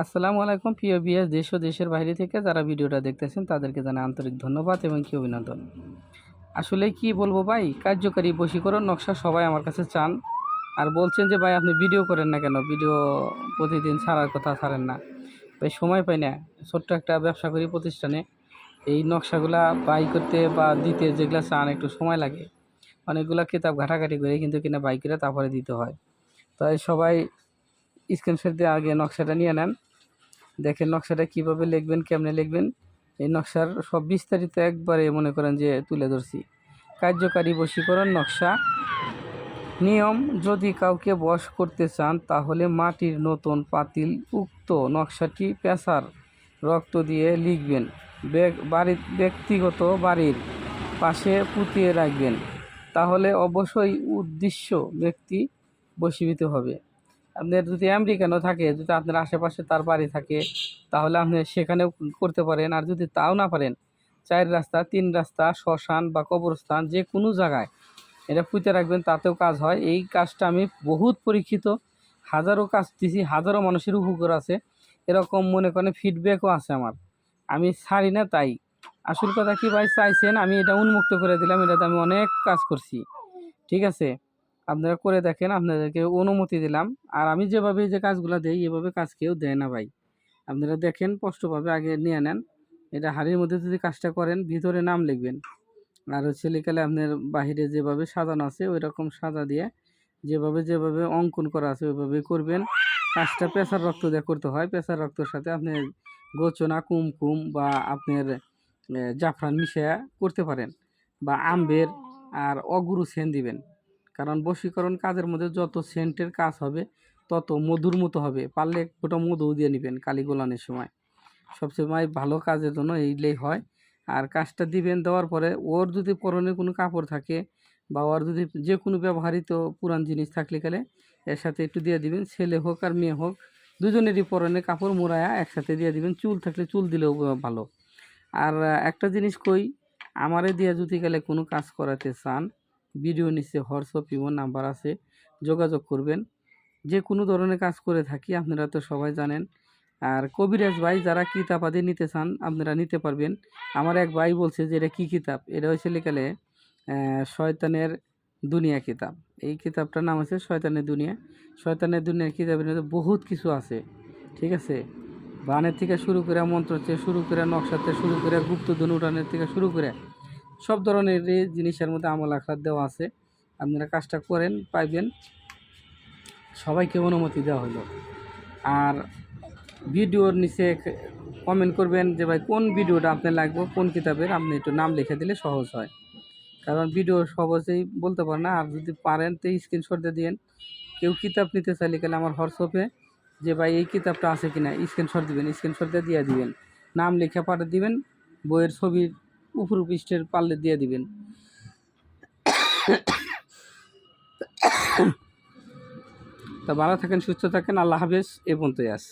আসসালামু আলাইকুম, প্রিয় বিএস দেশ ও দেশের বাইরে থেকে যারা ভিডিওটা দেখতেছেন, তাদেরকে জানাই আন্তরিক ধন্যবাদ এবং কি অভিনন্দন। আসলে কি বলব ভাই, কার্যকারী বশীকরণ নকশা সবাই আমার কাছে চান। আর বলছেন যে, ভাই, আপনি ভিডিও করেন না কেন? ভিডিও প্রতিদিন ছাড়ার কথা ছাড়েন না। ভাই, সময় পাই না। ছোট্ট একটা ব্যবসা করি প্রতিষ্ঠানে। এই নকশাগুলা বাই করতে বা দিতে যেগুলা চান, একটু সময় লাগে। অনেকগুলা কিতাব ঘাটাঘাটি করে, কিন্তু কিনা বাই করে তারপরে দিতে হয়। তাই সবাই স্ক্রিনশট দিয়ে আগে নকশাটা নিয়ে নেন। দেখেন নকশাটা কীভাবে লিখবেন, কেমনে লিখবেন। এই নকশার সব বিস্তারিত একবারে মনে করেন যে তুলে ধরছি। কার্যকারী বশীকরণ নকশা। নিয়ম, যদি কাউকে বশ করতে চান, তাহলে মাটির নতুন পাতিল উক্ত নকশাটি পেশার রক্ত দিয়ে লিখবেন। বাড়ির ব্যক্তিগত বাড়ির পাশে পুঁতিয়ে রাখবেন। তাহলে অবশ্যই উদ্দেশ্য ব্যক্তি বশীভূত হবে। আপনার যদি আমেরিকানও থাকে, যদি আপনার আশেপাশে তার বাড়ি থাকে, তাহলে আপনি সেখানেও করতে পারেন। আর যদি তাও না পারেন, চার রাস্তা, তিন রাস্তা, শ্মশান বা কবরস্থান, যে কোনো জায়গায় এটা পুঁতে রাখবেন, তাতেও কাজ হয়। এই কাজটা আমি বহুত পরীক্ষিত। হাজারো কাজ দিছি, হাজারো মানুষের উপকার আছে। এরকম মনে করেন ফিডব্যাকও আছে আমার। আমি ছাড়ি না তাই। আসল কথা কি ভাই, চাইছেন, আমি এটা উন্মুক্ত করে দিলাম, এটাতে আমি অনেক কাজ করছি। ঠিক আছে? আপনারা করে দেখেন, আপনাদেরকে অনুমতি দিলাম। আর আমি যেভাবে যে কাজগুলো দেই, এভাবে কাজ কেউ দেয় না ভাই। আপনারা দেখেন, স্পষ্টভাবে আগে নিয়ে নেন। এটা হাড়ির মধ্যে যদি কাজটা করেন, ভিতরে নাম লিখবেন। আর হচ্ছে লিখালে আপনার বাহিরে যেভাবে সাজানো আছে ওই রকম সাজা দিয়ে যেভাবে যেভাবে অঙ্কন করা আছে, ওইভাবে করবেন। কাজটা পেশার রক্ত দিয়ে করতে হয়। পেশার রক্তর সাথে আপনার গোচনা, কুমকুম বা আপনার জাফরান মিশিয়ে করতে পারেন। বা আম্বের আর অগুরু সেন দিবেন। কারণ বশীকরণ কাজের মধ্যে যত সেন্টের কাজ হবে, তত মধুর মতো হবে। পারলে ওটা মধু দিয়ে নেবেন কালি গোলানের সময়। সবসময় ভালো কাজের জন্য এইলেই হয়। আর কাজটা দিবেন, দেওয়ার পরে ওর যদি পরনে কোনো কাপড় থাকে বা ওর যদি যে কোনো ব্যবহৃত পুরান জিনিস থাকলে গেলে এর সাথে একটু দিয়ে দিবেন, ছেলে হোক আর মেয়ে হোক, দুজনেরই পরনে কাপড় মোড়ায়া একসাথে দিয়ে দিবেন। চুল থাকলে চুল দিলেও ভালো। আর একটা জিনিস কই, আমারে দিয়ে যদি গেলে কোনো কাজ করাতে চান ভিডিও নিচে হোয়াটসঅ্যাপ, ইমো নাম্বার আছে, যোগাযোগ করবেন। যে কোনো ধরনের কাজ করে থাকি, আপনারা তো সবাই জানেন। আর কবিরাজ ভাই, যারা কিতাব আদি নিতে চান, আপনারা নিতে পারবেন। আমার এক ভাই বলছে যে, এটা কী কিতাব? এটা হয়েছে লেখালে শয়তানের দুনিয়া কিতাব। এই কিতাবটার নাম হচ্ছে শয়তানের দুনিয়া। শয়তানের দুনিয়ার কিতাবের মধ্যে বহুত কিছু আছে, ঠিক আছে? বানের থেকে শুরু করে মন্ত্র থেকে শুরু করে নকশাতে শুরু করে গুপ্তধন উঠানের থেকে শুরু করে সব ধরনের জিনিসের মধ্যে আমল আখড়া দেওয়া আছে। আপনারা কাজটা করেন, পাইবেন। সবাইকে অনুমতি দেওয়া হলো। আর ভিডিওর নিচে কমেন্ট করবেন যে, ভাই, কোন ভিডিওটা আপনার লাগবে? কোন কিতাবের? আপনি একটু নাম লিখে দিলে সহজ হয়। কারণ ভিডিও সহজেই বলতে পারে না। আর যদি পারেন, তো স্ক্রিনশট দিয়ে দিন কেউ কিতাব নিতে চাইলে গেলে আমার হোয়াটসঅ্যাপে যে, ভাই, এই কিতাবটা আছে কিনা? স্ক্রিনশট দিবেন স্ক্রিনশট দিয়ে দিয়ে দিবেন। নাম লিখে পাঠিয়ে দিবেন। বইয়ের ছবির উপর পৃষ্ঠের পাল্লে দিয়ে দিবেন। তা ভালো থাকেন, সুস্থ থাকেন, আল্লাহ হাফেজ, এ পর্যন্তই আস